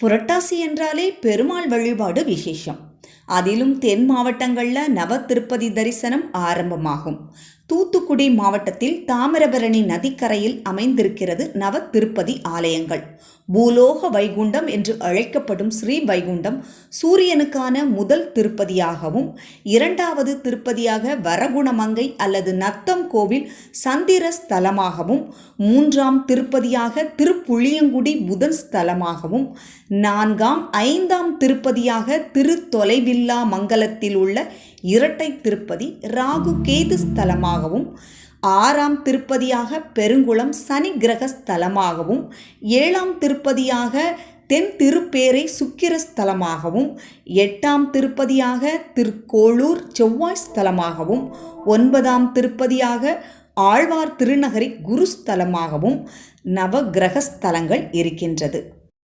புரட்டாசி என்றாலே பெருமாள் வழிபாடு விசேஷம். அதிலும் தென் மாவட்டங்களில் நவ திருப்பதி தரிசனம் ஆரம்பமாகும். தூத்துக்குடி மாவட்டத்தில் தாமிரபரணி நதிக்கரையில் அமைந்திருக்கிறது நவ திருப்பதி ஆலயங்கள். பூலோக வைகுண்டம் என்று அழைக்கப்படும் ஸ்ரீ வைகுண்டம் சூரியனுக்கான முதல் திருப்பதியாகவும் இரண்டாவது திருப்பதியாக வரகுணமங்கை அல்லது நத்தம் கோவில் சந்திர ஸ்தலமாகவும் மூன்றாம் திருப்பதியாக திருப்புளியங்குடி புதன் ஸ்தலமாகவும் நான்காம் ஐந்தாம் திருப்பதியாக திருத்தொலைவில்லா மங்கலத்தில் உள்ள இரட்டை திருப்பதி ராகு கேது ஸ்தலமாகவும் ஆறாம் திருப்பதியாக பெருங்குளம் சனி கிரக ஸ்தலமாகவும் ஏழாம் திருப்பதியாக தென் திருப்பேரை சுக்கிர ஸ்தலமாகவும் எட்டாம் திருப்பதியாக திருக்கோளூர் செவ்வாய் ஸ்தலமாகவும் ஒன்பதாம் திருப்பதியாக ஆழ்வார் திருநகரி குருஸ்தலமாகவும் நவகிரகஸ்தலங்கள் இருக்கின்றது.